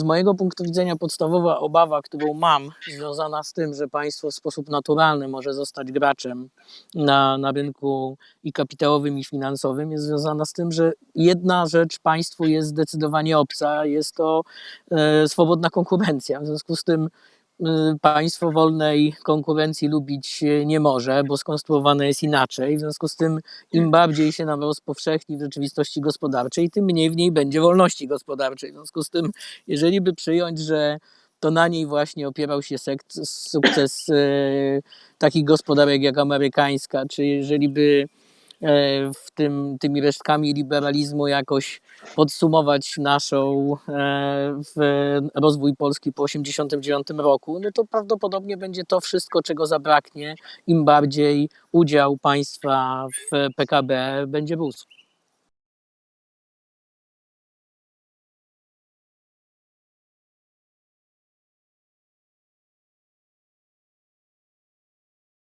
Z mojego punktu widzenia podstawowa obawa, którą mam, związana z tym, że państwo w sposób naturalny może zostać graczem na, na rynku i kapitałowym, i finansowym, jest związana z tym, że jedna rzecz państwu jest zdecydowanie obca, jest to e, swobodna konkurencja. W związku z tym państwo wolnej konkurencji lubić e, nie może, bo skonstruowane jest inaczej. W związku z tym im bardziej się nam rozpowszechni w rzeczywistości gospodarczej, tym mniej w niej będzie wolności gospodarczej. W związku z tym, jeżeli by przyjąć, że to na niej właśnie opierał się sukces e, takich gospodarek jak amerykańska, czy jeżeli by w tym, tymi resztkami liberalizmu jakoś podsumować naszą e, rozwój Polski po 1989 roku, no to prawdopodobnie będzie to wszystko, czego zabraknie, im bardziej udział państwa w PKB będzie rósł.